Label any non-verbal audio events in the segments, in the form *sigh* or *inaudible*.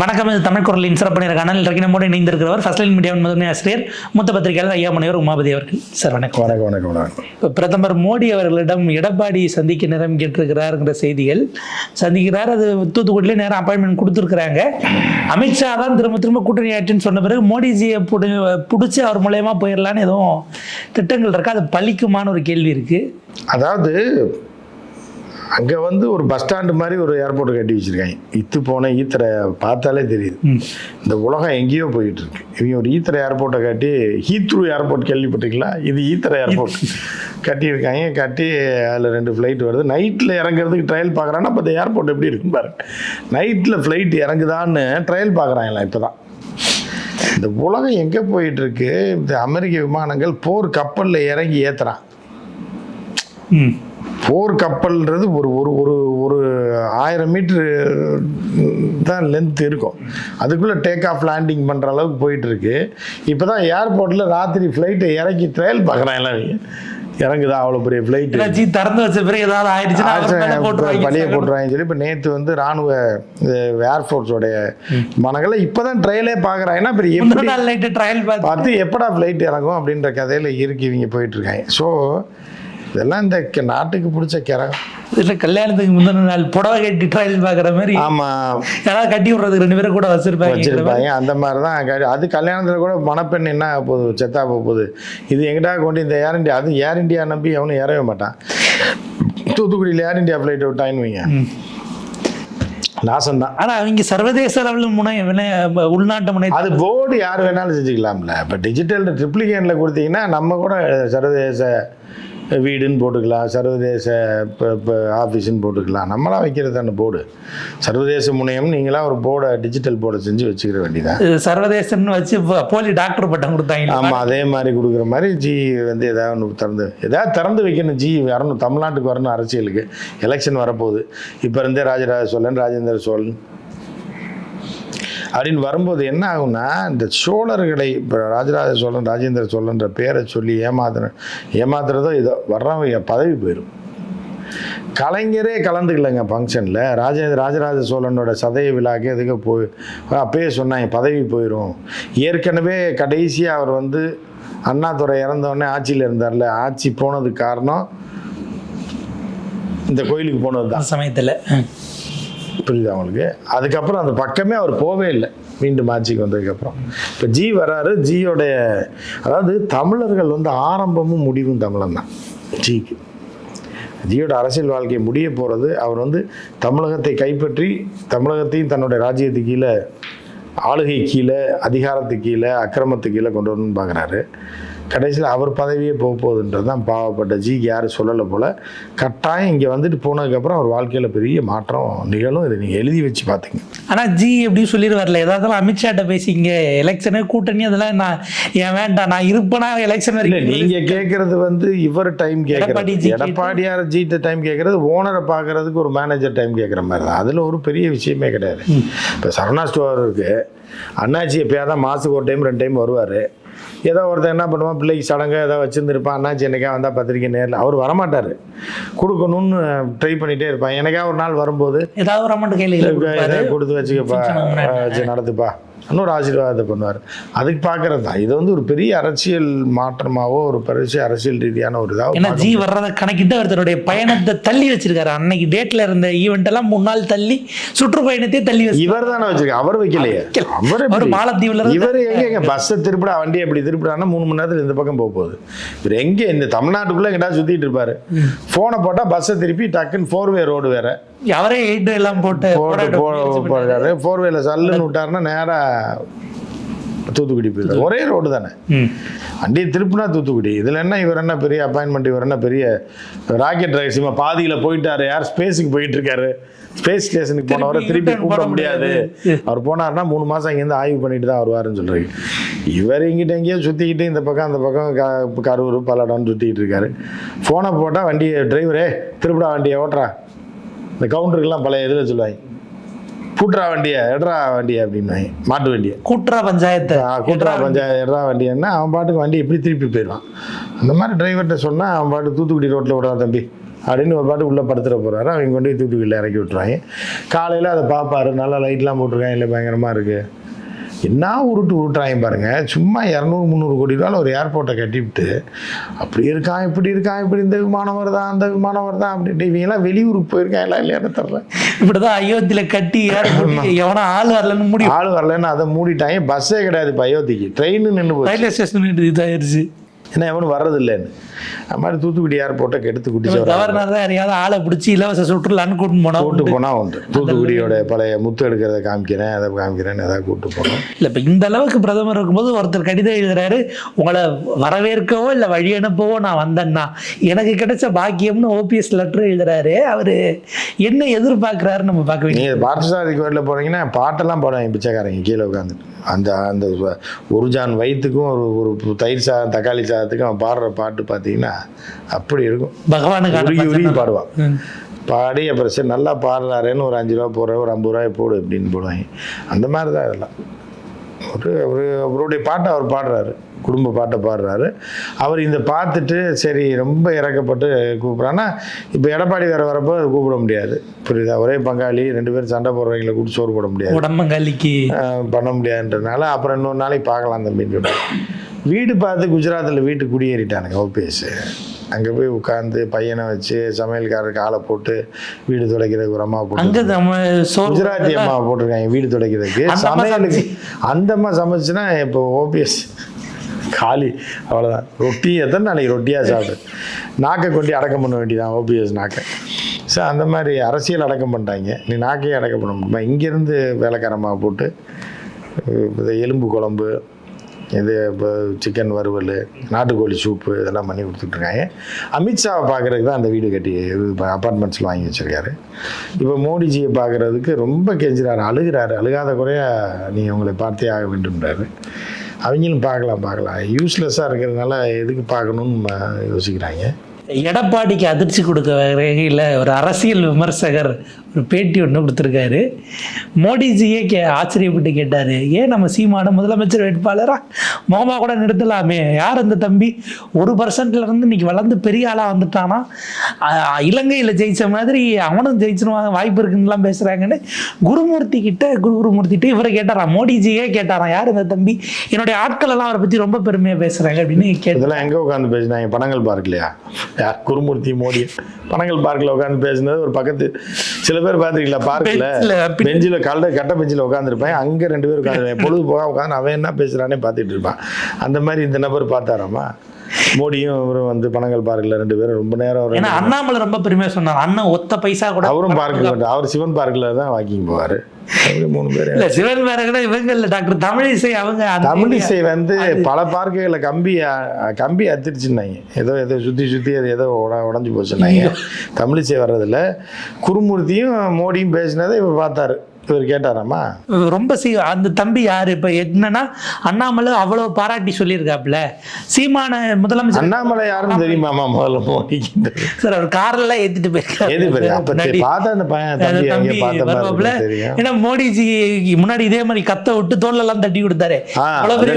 வணக்கம் இது தமிழ் குரலின் சிறப்பு நேர்காணல் இன்றைக்கு நம்மோடு இணைந்திருக்கிறவர் ஃபர்ஸ்ட் லைன் மீடியாவின் முதன்மை ஆசிரியர் மூத்த பத்திரிகையாளர் ஐயா முனைவர் உமாபதி அவர்கள். சார் வணக்கம். வணக்கம் வணக்கம் வணக்கம். இப்ப பிரதமர் மோடி அவர்களிடம் எடப்பாடி சந்திக்க நேரம் கேட்டிருக்கிறாருங்கிற செய்திகள். சந்திக்கிறார் அது தூத்துக்குடியிலே நேரம் அப்பாயின்மெண்ட் கொடுத்துருக்குறாங்க. அமித்ஷா தான் திரும்ப திரும்ப கூட்டணி ஆச்சுன்னு சொன்ன பிறகு மோடிஜியை புடி பிடிச்சி அவர் மூலயமா போயிடலான்னு எதுவும் திட்டங்கள் இருக்கா? அது பலிக்குமான்னு ஒரு கேள்வி இருக்கு. அதாவது அங்கே வந்து ஒரு பஸ் ஸ்டாண்டு மாதிரி ஒரு ஏர்போர்ட் கட்டி வச்சிருக்காங்க. இத்து போன ஈத்தரை பார்த்தாலே தெரியுது. இந்த உலகம் எங்கேயோ போயிட்டு இருக்கு. இவங்க ஒரு ஈத்தரை ஏர்போர்ட்டை கட்டி ஹீத்ரூ ஏர்போர்ட் கேள்விப்பட்டிருக்கீங்களா? இது ஈத்தரை ஏர்போர்ட் *laughs* கட்டியிருக்காங்க. கட்டி அதில் ரெண்டு ஃப்ளைட் வருது. நைட்டில் இறங்குறதுக்கு ட்ரையல் பார்க்குறான்னா அப்போ இந்த ஏர்போர்ட் எப்படி இருக்குன்னு பாருங்க நைட்டில் ஃப்ளைட் இறங்குதான்னு ட்ரையல் பார்க்குறாங்களா இப்போ தான் இந்த உலகம் எங்கே போயிட்டு இருக்கு? இந்த அமெரிக்க விமானங்கள் போர் கப்பலில் இறங்கி ஏத்துறான். ம். போர் கப்பல்ன்றது ஒரு ஒரு ஒரு ஒரு ஆயிரம் மீட்ரு தான் லென்த் இருக்கும். அதுக்குள்ளே டேக் ஆஃப் லேண்டிங் பண்ணுற அளவுக்கு போயிட்டு இருக்கு இப்போ தான் ஏர்போர்ட்டில் ராத்திரி ஃப்ளைட்டை இறக்கி ட்ரையல் பார்க்குறான் எல்லாம். இறங்குதா அவ்வளோ பெரிய ஏதாச்சும் திறந்து வச்ச பிறகு ஏதாவது போட்டுருவாங்க. பழிய போட்டுருவாங்க சொல்லி இப்போ நேற்று வந்து ராணுவ ஏர்ஃபோர்ஸோடைய விமானங்களை இப்போ தான் ட்ரையலே பார்க்குறாங்கன்னா இப்போ முந்தின எப்படி ட்ரையல் பார்த்து. எப்படா ஃப்ளைட் இறங்கும் அப்படின்ற கதையில் இருக்கு இவங்க போயிட்டு இருக்காங்க ஸோ இதெல்லாம் இந்த நாட்டுக்கு பிடிச்ச கிறகம் இல்லை கல்யாணத்துக்கு முந்தின நாள் புடவை கட்டி ட்ரையல் பார்க்குற மாதிரி ஆமாம் யாராவது கட்டி விடுறதுக்கு ரெண்டு பேரும் கூட வச்சிருப்பாங்க. வச்சிருப்பாங்க. அந்த மாதிரி தான் அது கல்யாணத்தில் கூட மணப்பெண் என்ன ஆக போகுது? செத்தா போக போகுது. இது எங்கிட்டா கொண்டு இந்த ஏர் இந்தியா அது ஏர் இந்தியா நம்பி அவனும் ஏறவே மாட்டான். தூத்துக்குடியில் ஏர் இந்தியா ஃப்ளைட் விட்டாயின்னு வைங்க. நாசம் தான் ஆனா அவங்க சர்வதேச அளவில் முனை உள்நாட்டு முனை அது போர்டு யார் வேணாலும் செஞ்சுக்கலாம்ல. இப்போ டிஜிட்டல் ட்ரிப்ளிகேனில் கொடுத்தீங்கன்னா நம்ம கூட சர்வதேச வீடுன்னு போட்டுக்கலாம் சர்வதேச இப்போ இப்போ ஆஃபீஸுன்னு போட்டுக்கலாம். நம்மளாம் வைக்கிறது தானே போர்டு. சர்வதேச முனையம் நீங்களாம் ஒரு போர்டை டிஜிட்டல் போர்டை செஞ்சு வச்சுக்கிற வேண்டியதான் இது சர்வதேசன்னு வச்சு போலி டாக்டர் பட்டம் கொடுத்தாங்க ஆமாம் அதே மாதிரி கொடுக்குற மாதிரி ஜி வந்து ஏதாவது ஒன்று திறந்து ஏதாவது திறந்து வைக்கணும் ஜி வரணும் தமிழ்நாட்டுக்கு வரணும் அரசியலுக்கு. எலெக்ஷன் வரப்போகுது. இப்போ இருந்தே ராஜராஜ சோழன் ராஜேந்திர சோழன் அப்படின்னு வரும்போது என்ன ஆகும்னா இந்த சோழர்களை இப்போ ராஜராஜ சோழன் ராஜேந்திர சோழன்ற பேரை சொல்லி ஏமாத்துற ஏமாத்துறதோ இதோ வர்றவங்க பதவி போயிடும் கலைஞரே கலந்துக்கலைங்க ஃபங்க்ஷனில் ராஜ ராஜராஜ சோழனோட சதய விழாக்கு எதுக்கு போய் அப்பயே சொன்னாங்க பதவி போயிடும் ஏற்கனவே கடைசியாக அவர் வந்து அண்ணாதுரை இறந்தோடனே ஆட்சியில் இருந்தார்ல. ஆட்சி போனதுக்கு காரணம் இந்த கோயிலுக்கு போனது தான் சமயத்தில். புரியுது அவங்களுக்கு அதுக்கப்புறம் அந்த பக்கமே அவர் போவே இல்லை. மீண்டும் ஆட்சிக்கு வந்ததுக்கப்புறம். இப்போ ஜி வராரு ஜியோடைய அதாவது தமிழர்கள் வந்து ஆரம்பமும் முடிவும் தமிழன் தான். ஜிக்கு ஜியோட அரசியல் வாழ்க்கை முடிய போகிறது அவர் வந்து தமிழகத்தை கைப்பற்றி தமிழகத்தையும் தன்னுடைய ராஜ்யத்துக்கு கீழே ஆளுகை கீழே அதிகாரத்துக்கு கீழே அக்கிரமத்துக்கு கீழே கொண்டு வரணும்னு பார்க்குறாரு கடைசியில் அவர் பதவியே போக போகுதுன்றது தான் பாவப்பட்ட ஜிக்கு யாரும் சொல்லலை போல். கட்டாயம் இங்கே வந்துட்டு போனதுக்கப்புறம் அவர் வாழ்க்கையில் பெரிய மாற்றம் நிகழும். இதை நீங்கள் எழுதி வச்சு பார்த்துங்க ஆனா ஜி எப்படி சொல்லிடுவார்ல? ஏதாவது அமித்ஷாட்ட பேசிங்க எலெக்ஷனு கூட்டணி அதெல்லாம் நான் ஏன் வேண்டாம் நான் இருப்பேனா எலெக்ஷன் இல்லை வரைக்கும் நீங்கள் கேட்குறது வந்து இவர் டைம் கேட்குறது எடப்பாடியார் ஜிட்ட டைம் கேட்குறது ஓனரை பார்க்கறதுக்கு ஒரு மேனேஜர் டைம் கேட்குற மாதிரி தான். அதில் ஒரு பெரிய விஷயமே கிடையாது. இப்போ சரவணா ஸ்டோர் இருக்குது அண்ணாச்சி எப்போயா தான் மாதத்துக்கு ஒரு டைம் ரெண்டு டைம் வருவார். ஏதோ ஒருத்தன் என்ன பண்ணுவான் பிள்ளைக்கு சடங்கு ஏதோ வச்சுருந்துருப்பான் அண்ணாச்சி என்னைக்கா வந்தால் பத்திரிக்கை நேரில் அவர் வரமாட்டார். கொடுக்கணும்னு ட்ரை பண்ணிகிட்டே இருப்பான். எனக்கா ஒரு நாள் வரும்போது ஏதாவது ஒரு அமௌண்ட் கையில் கொடுத்து வச்சுக்கப்பா. வச்சு நடத்துப்பா இன்னொரு ஆசீர்வாதத்தை பண்ணுவார். அதுக்கு பார்க்கறது? தான் இது வந்து ஒரு பெரிய அரசியல் மாற்றமாவோ ஒரு பெரிய அரசியல் ரீதியான ஒரு ஏன்னா இதாக ஜி வர்றதை கணக்கிட்டு ஒருத்தருடைய பயணத்தை தள்ளி வச்சிருக்காரு. அன்னைக்கு டேட்ல இருந்த ஈவெண்ட் எல்லாம் முன்னாள் தள்ளி சுற்றுப்பயணத்தையே தள்ளி வச்சு இவர் தானே வச்சிருக்க அவர் வைக்கலையே. அவர் அவர்? மாலத்தீவுல இவர் எங்க பஸ்ஸை திருப்பிடா வண்டி எப்படி திருப்பிடான்னா மூணு மணி நேரத்துல இந்த பக்கம் போக போகுது இவர் எங்க? இந்த தமிழ்நாட்டுக்குள்ள எங்கிட்ட சுத்திட்டு இருப்பாரு? போனை போட்டா பஸ்ஸை திருப்பி டக்குன்னு ஃபோர் வே ரோடு வேற. அவரே எயிட் எல்லாம் போட்டு போட்டு போராட்டம் போறாரு ஃபோர் வேல சல்லுன்னு விட்டாருன்னா நேரா தூத்துக்குடி போயிடும் ஒரே ரோடு தானே. வண்டியை திருப்பினா தூத்துக்குடி. இதில் என்ன இவர் என்ன பெரிய அப்பாயின்மெண்ட் இவர் என்ன பெரிய ராக்கெட் ரைஸ் இவன் பாதியில் போயிட்டாரு. யார் ஸ்பேஸுக்கு போயிட்டு இருக்காரு ஸ்பேஸ் ஸ்டேஷனுக்கு போனவரை திருப்பி கூப்பிட போட முடியாது. அவர் போனாருன்னா மூணு மாதம் இங்கேருந்து ஆய்வு பண்ணிட்டு தான் வருவாருன்னு சொல்கிறீங்க இவர் இங்கிட்ட எங்கேயோ சுற்றிக்கிட்டு இந்த பக்கம் அந்த பக்கம் கரூர் பல்லடம்னு சுற்றிக்கிட்டு இருக்காரு. ஃபோனை போட்டால் வண்டியை டிரைவரே திருப்பிடா வண்டியை ஓட்டுறா. இந்த கவுண்டருக்கெல்லாம் பழைய இதில் சொல்லுவாங்க. பூட்ரா வண்டியை எட்ரா வண்டியை அப்படின்னுவாங்க மாட்டு வண்டியை. கூட்டுறா பஞ்சாயத்து. கூட்டுறா பஞ்சாயத்து எட்ரா வண்டின்னா அவன் பாட்டுக்கு வண்டி எப்படி திருப்பி போயிடுவான். அந்த மாதிரி டிரைவர்கிட்ட சொன்னால் அவன் பாட்டு தூத்துக்குடி ரோட்டில் விடுறான் தம்பி. அப்படின்னு ஒரு பாட்டு உள்ளே படுத்துட போகிறாரு அவங்க கொண்டு போய் தூத்துக்குடியில் இறக்கி விட்டுருவாங்க காலையில் அதை பார்ப்பாரு. நல்லா லைட்லாம் போட்டிருக்காங்க. இல்லை பயங்கரமாக இருக்குது என்ன உருட்டு உருட்டுறாங்க பாருங்க. சும்மா இரநூறு முந்நூறு கோடி ரூபாயில் ஒரு ஏர்போர்ட்டை கட்டிவிட்டு அப்படி இருக்கான் இப்படி இருக்கான் இப்படி இந்த விமானம் வருதான் அந்த விமானம் வருதான் அப்படின்ட்டு இவங்கெல்லாம் வெளியூருக்கு போயிருக்காங்களா இல்லையான்னு தெரில இப்படிதான் அயோத்தியில கட்டி ஏற போட்டு எவனா ஆள் வரலன்னு முடியும். ஆள் வரலன்னு அதை மூடிட்டாங்க. பஸ்ஸே கிடையாது இப்போ அயோத்திக்கு. ட்ரெயின் நின்று போச்சு. ரயில்வே ஸ்டேஷன் இதாயிருச்சு. ஏன்னா எவனும் வர்றது இல்லைன்னு அது மாதிரி தூத்துக்குடி ஏர்போர்ட்டை கெடுத்து குடிச்சு கவர்னர் தான் யாரையாவது ஆளை பிடிச்சி இலவச சுற்றுலான்னு கூட்டின்னு போனா கூட்டு போனால் உண்டு. தூத்துக்குடியோட பழைய முத்து எடுக்கிறத காமிக்கிறேன் அதை காமிக்கிறேன்னு ஏதாவது கூட்டு போனோம் இல்ல இப்ப இந்த அளவுக்கு பிரதமர் இருக்கும்போது ஒருத்தர் கடிதம் எழுதுறாரு உங்களை வரவேற்கவோ இல்ல வழி அனுப்பவோ நான் வந்தேன்னா எனக்கு கிடைச்ச பாக்கியம்னு ஓபிஎஸ் லெட்டர் எழுதுறாரு. அவரு என்ன எதிர்பார்க்கிறாரு நம்ம பார்க்க வேண்டிய நீங்கள் பார்த்தசாரதி கோயிலில் போனீங்கன்னா பாட்டெல்லாம் பாடுவாங்க பிச்சைக்காரங்க கீழே உட்காந்துட்டு அந்த அந்த ஒரு ஜான் வயிற்றுக்கும் ஒரு ஒரு தயிர் சாதம் தக்காளி சாதத்துக்கும் அவன் பாடுற பாட்டு பார்த்தீங்கன்னா அப்படி இருக்கும். பகவானுக்கான உருகி உருகி. பாடுவான். பாடி அப்புறம் சரி நல்லா பாடுறாருன்னு ஒரு அஞ்சு ரூபா போடுற ஒரு ஐம்பது ரூபாய் போடு அப்படின்னு போடுவாங்க. அந்த மாதிரி தான் இதெல்லாம். ஒரு அவருடைய பாட்டை அவர் பாடுறாரு. குடும்ப பாட்டை பாடுறாரு. அவர் இந்த பார்த்துட்டு சரி ரொம்ப இறக்கப்பட்டு கூப்பிட்றான்னா இப்போ எடப்பாடி வேற வரப்போ அது கூப்பிட முடியாது. புரியுதா? ஒரே பங்காளி ரெண்டு பேரும் சண்டை போடுறவங்களை கூப்பிட்டு சோறு போட முடியாது. உடம்பங்காலிக்கு ஆஹ் பண்ண முடியாதுன்றதுனால அப்புறம் இன்னொரு நாளைக்கு பார்க்கலாம் தம்பின்னு சொல்லிட்டு. வீடு பார்த்து குஜராத்தில் வீட்டு குடியேறிட்டானுங்க ஓபிஎஸ் அங்கே போய் உட்காந்து பையனை வச்சு சமையல்காரருக்கு ஆளை போட்டு வீடு துடைக்கிறதுக்கு ஒரு அம்மா போட்டு குஜராத்தி அம்மா போட்டிருக்காங்க வீடு துடைக்கிறதுக்கு. சமையலுக்கு அந்த அம்மா சமைச்சுன்னா இப்போ ஓபிஎஸ் காலி அவ்வளோதான் ரொட்டி எத்தனை நாளைக்கு ரொட்டியாக சாப்பிடு? நாக்கை கொண்டு அடக்கம் பண்ண வேண்டியதான் ஓபிஎஸ் நாக்கை. ஸோ அந்த மாதிரி அரசியல் அடக்கம் பண்ணிட்டாங்க. நீ நாக்கையே அடக்கம் பண்ண முடியுமா? இங்கேருந்து வேலைக்காரமாக போட்டு எலும்பு குழம்பு இது இப்போ சிக்கன் வறுவல் நாட்டுக்கோழி சூப்பு இதெல்லாம் பண்ணி கொடுத்துட்ருக்காங்க. அமித்ஷாவை பார்க்குறதுக்கு தான் அந்த வீடு கட்டி இது அப்பார்ட்மெண்ட்ஸில் வாங்கி வச்சுருக்காரு. இப்போ மோடிஜியை பார்க்குறதுக்கு ரொம்ப கெஞ்சுறாரு அழுகிறாரு. அழுகாத குறையாக நீங்கள் உங்களை பார்த்தே ஆக வேண்டும்ன்றாரு. அவங்களும் பார்க்கலாம் பார்க்கலாம். யூஸ்லெஸ்ஸாக இருக்கிறதுனால எதுக்கு பார்க்கணும்னு யோசிக்கிறாங்க. எடப்பாடிக்கு அதிர்ச்சி கொடுக்க வகையில் ஒரு அரசியல் விமர்சகர் ஒரு பேட்டி ஒன்று கொடுத்துருக்காரு. மோடிஜியே கே ஆச்சரியப்பட்டு கேட்டார். ஏன் நம்ம சீமான முதலமைச்சர் வேட்பாளராக மோமா கூட நிறுத்தலாமே. யார் அந்த தம்பி? ஒரு பர்சன்ட்லேருந்து இன்னைக்கு வளர்ந்து பெரிய ஆளாக வந்துட்டானா? இலங்கையில் ஜெயித்த மாதிரி அவனும் ஜெயிச்சிருவாங்க வாய்ப்பு இருக்குன்னுலாம் பேசுகிறாங்கன்னு குருமூர்த்தி கிட்ட குரு குருமூர்த்திகிட்ட இவரை கேட்டாராம். மோடிஜியே கேட்டாராம். யார் இந்த தம்பி? என்னுடைய ஆட்கள் எல்லாம் அவரை பற்றி ரொம்ப பெருமையாக பேசுகிறாங்க அப்படின்னு கேட்டு இதெல்லாம் எங்கே உட்காந்து பேசினாங்க? படங்கள் பார்க்கலையா? யார்? குருமூர்த்தி மோடி. பனங்கல் பார்க்கில் உட்காந்து பேசுனது. ஒரு பக்கத்து சில பேர் பார்த்துருக்கீங்களா? பார்க்கில். பெஞ்சில் கல்ல கட்ட பெஞ்சில் உட்காந்துருப்பேன் அங்கே ரெண்டு பேர் உட்காந்துருப்பேன் *laughs* பொழுது போக உட்காந்து அவன் என்ன பேசுகிறானே பார்த்துட்டு இருப்பான். அந்த மாதிரி இந்த நபர் பார்த்தாராமா? மோடியும் இவரும் வந்து பனங்கல் பார்க்கில் ரெண்டு பேரும் ரொம்ப நேரம் ஏன்னா அண்ணாமலை ரொம்ப பெருமையா சொன்னார் அண்ணன் ஒத்த பைசா கூட அவரும் பார்க்க மாட்டார் அவர் சிவன் பார்க்கில் தான் வாக்கிங் போவார். மூணு பேர். இல்ல சிவன் கூட இவங்க இல்ல டாக்டர் தமிழிசை அவங்க தமிழிசை வந்து பல பார்க்குகளில் கம்பி கம்பி அத்திருச்சுன்னாங்க ஏதோ ஏதோ சுற்றி சுற்றி அது ஏதோ உட உடஞ்சி போச்சுன்னாங்க. தமிழிசை வர்றதில்ல குருமூர்த்தியும் மோடியும் பேசினதை இவர் பார்த்தாரு. இவர் கேட்டாராமா? ரொம்ப சீ அந்த தம்பி யாரு? இப்ப என்னன்னா அண்ணாமலை அவ்வளவு பாராட்டி சொல்லியிருக்காப்ல சீமான முதலமைச்சர் அண்ணாமலை யாருன்னு தெரியுமாமா முதல்ல மோடிக்கு சார் அவர் கார்ல ஏத்திட்டு போயிருக்காரு. பார்த்த அந்த பையன் ஏன்னா மோடிஜி முன்னாடி இதே மாதிரி கத்த விட்டு தோல்ல எல்லாம் தட்டி கொடுத்தாரு.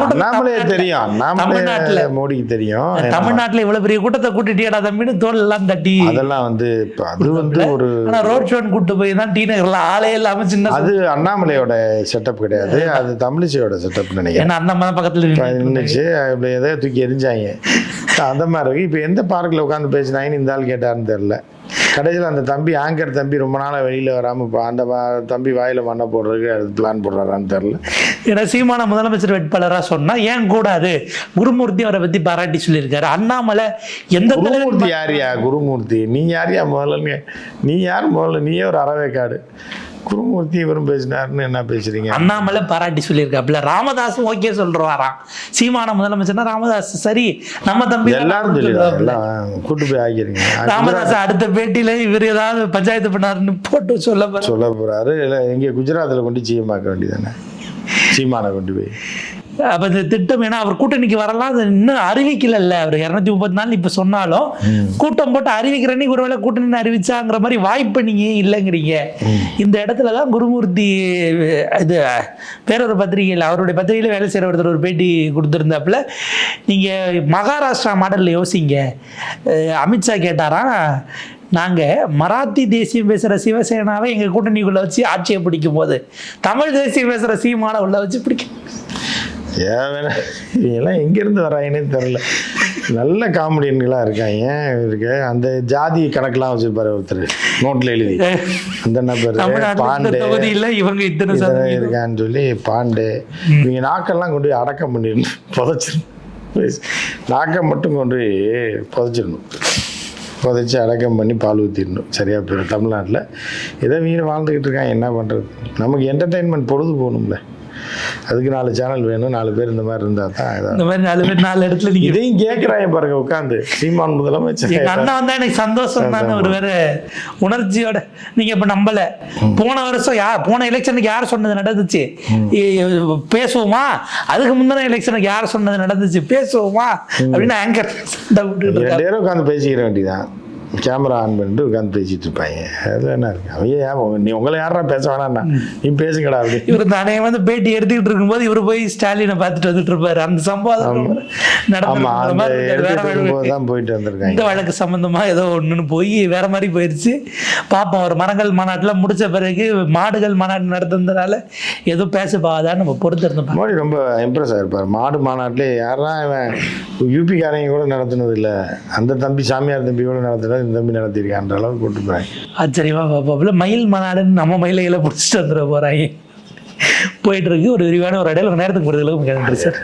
தமிழ்நாட்டுல- தெரியும். அண்ணாமலை தமிழ்நாட்டுல மோடிக்கு தெரியும். தமிழ்நாட்டுல இவ்வளவு பெரிய கூட்டத்தை கூட்டிட்டியடா தம்பின்னு தோல் எல்லாம் தட்டி அதெல்லாம் வந்து அது வந்து ஒரு ரோட் ஷோன் கூட்டு போய் தான் டி நகர்ல ஆளே இல்லாம சின்ன அது அண்ணாமலையோட செட்டப் கிடையாது. அது தமிழிசையோட செட்டப் நினைக்கிறேன். அந்த மாதிரி பக்கத்துல நின்றுச்சு இப்படி எதோ தூக்கி எரிஞ்சாங்க. *laughs* அந்த மாதிரி இருக்கு. இப்போ எந்த பார்க்கில் உட்காந்து பேசினாங்கன்னு இந்த ஆள் கேட்டாருன்னு தெரில கடைசியில் அந்த தம்பி ஆங்கர் தம்பி ரொம்ப நாளாக வெளியில் வராமல் இப்போ அந்த தம்பி வாயில் மண்ணை போடுறதுக்கு அது பிளான் போடுறாரான்னு தெரில ஏன்னா சீமான முதலமைச்சர் வேட்பாளரா சொன்னா ஏன் கூடாது? குருமூர்த்தி அவரை பத்தி பாராட்டி சொல்லியிருக்காரு. அண்ணாமலை எந்த குருமூர்த்தி யாரியா குருமூர்த்தி. நீ யாரியா முதல்ல? நீ யார் முதல்ல? நீயே ஒரு அறவேக்காடு. குருமூர்த்தி இவரும் பேசினாருன்னு என்ன பேசுறீங்க? அண்ணாமலை பாராட்டி சொல்லியிருக்காப்புல. ராமதாஸும் ஓகே சொல்றாராம். சீமான முதலமைச்சர்னா ராமதாஸ் சரி. நம்ம தம்பி எல்லாரும் சொல்லிடுறாங்க கூட்டு போய் ஆக்கிருங்க ராமதாஸ் அடுத்த பேட்டியில இவர் ஏதாவது பஞ்சாயத்து பண்ணாருன்னு போட்டு சொல்ல. சொல்ல போறாரு. இல்லை எங்கே குஜராத்தில் கொண்டு சீமாக்க வேண்டியதானே சீமானை கொண்டு போய். அப்ப இந்த திட்டம் ஏன்னா அவர் கூட்டணிக்கு வரலாம் அது இன்னும் அறிவிக்கல அவர் இருநூத்தி முப்பத்தி நாலு இப்ப சொன்னாலும் கூட்டம் போட்டு அறிவிக்கிறேன்னு ஒருவேளை கூட்டணி அறிவிச்சாங்கிற மாதிரி வாய்ப்பு நீங்க இல்லைங்கிறீங்க. இந்த இடத்துல தான் குருமூர்த்தி இது பேரொரு பத்திரிகையில் அவருடைய பத்திரிகையில் வேலை செய்கிற ஒருத்தர் ஒரு பேட்டி கொடுத்துருந்தாப்புல நீங்க மகாராஷ்டிரா மாடல்ல யோசிங்க. அமித்ஷா கேட்டாராம் நாங்க மராத்தி தேசியம் பேசுற சிவசேனாவை எங்க கூட்டணிக்குள்ள வச்சு ஆட்சியை பிடிக்கும் போது தமிழ் தேசியம் பேசுற சீமான உள்ள வச்சு பிடிக்கும் ஏன் வேணா. இவங்கெல்லாம் எங்கேருந்து வராங்கன்னே தெரில நல்ல காமெடியன்களாக இருக்காங்க. இருக்கு அந்த ஜாதி கணக்கெலாம் வச்சிருப்பாரு ஒருத்தர். நோட்டில் எழுதி. அந்த என்ன பேர்? தமிழ்நாட்டுல இந்த பாண்டே. இவங்க இத்தனை இருக்கான்னு சொல்லி பாண்டே. இவங்க நாக்கெல்லாம் கொண்டு போய் அடக்கம் பண்ணிடணும். புதைச்சிடணும். நாக்கை மட்டும் கொண்டு போய் புதைச்சிடணும். புதைச்சி அடக்கம் பண்ணி பால் ஊற்றிடணும் சரியா போயிடும். தமிழ்நாட்டில். ஏதோ வீடு வாழ்ந்துக்கிட்டு இருக்காங்க. என்ன பண்ணுறது நமக்கு என்டர்டெயின்மெண்ட் பொழுது போகணும்ல. அதுக்கு நாலு சேனல் வேணும் நாலு பேர் இந்த மாதிரி இருந்தால் தான் இந்த மாதிரி நாலு பேர் நாலு இடத்துல நீங்க இதையும் கேட்குறாங்க பாருங்க உட்காந்து சீமான் முதலமைச்சர். எங்க அண்ணா வந்தா எனக்கு சந்தோஷம் தான் ஒரு வேற உணர்ச்சியோட நீங்க இப்ப நம்பல. போன வருஷம் யார் போன எலெக்ஷனுக்கு யார் சொன்னது நடந்துச்சு? பேசுவோமா? அதுக்கு முந்தின எலெக்ஷனுக்கு யார் சொன்னது நடந்துச்சு? பேசுவோமா? அப்படின்னு ஆங்கர் உட்காந்து பேசிக்கிற வேண்டியதான் கேமரா ஆன் பண்ணிட்டு உட்காந்து பேசிட்டு இருப்பாங்க. அது என்ன இருக்கு? அவங்க ஏன் நீ உங்களை யாரா பேச வேணாம்னா? நீ பேசுங்கடா அப்படி. இவர் தானே வந்து பேட்டி எடுத்துக்கிட்டு இருக்கும்போது இவர் போய் ஸ்டாலினை பார்த்துட்டு வந்துட்டு இருப்பாரு. அந்த சம்பவம் நடந்து தான் போயிட்டு வந்திருக்காங்க. இந்த வழக்கு சம்பந்தமா ஏதோ ஒண்ணுன்னு போய் வேற மாதிரி போயிருச்சு. பார்ப்போம் ஒரு மரங்கள் மாநாட்டுல முடிச்ச பிறகு மாடுகள் மாநாடு நடத்துனதுனால ஏதோ பேச பாதான்னு நம்ம பொறுத்திருந்து பார்ப்போம். மோடி ரொம்ப இம்ப்ரெஸ் ஆயிருப்பார். மாடு மாநாட்டிலே யாரா இவன் யூபிக்காரங்க கூட நடத்துனது இல்லை. அந்த தம்பி சாமியார் தம்பி கூட நடத்துனது இந்த தம்பி நடத்திருக்கான்ற அளவுக்கு கொண்டு போறாங்க. ஆச்சரியமா பார்ப்போம்ல மயில் மாநாடுன்னு நம்ம மயிலையில பிடிச்சிட்டு வந்துட போறாங்க. போயிட்டு இருக்கு ஒரு விரிவான ஒரு இடையில ஒரு நேரத்துக்கு போகிறதுல மிக நன்றி சார்.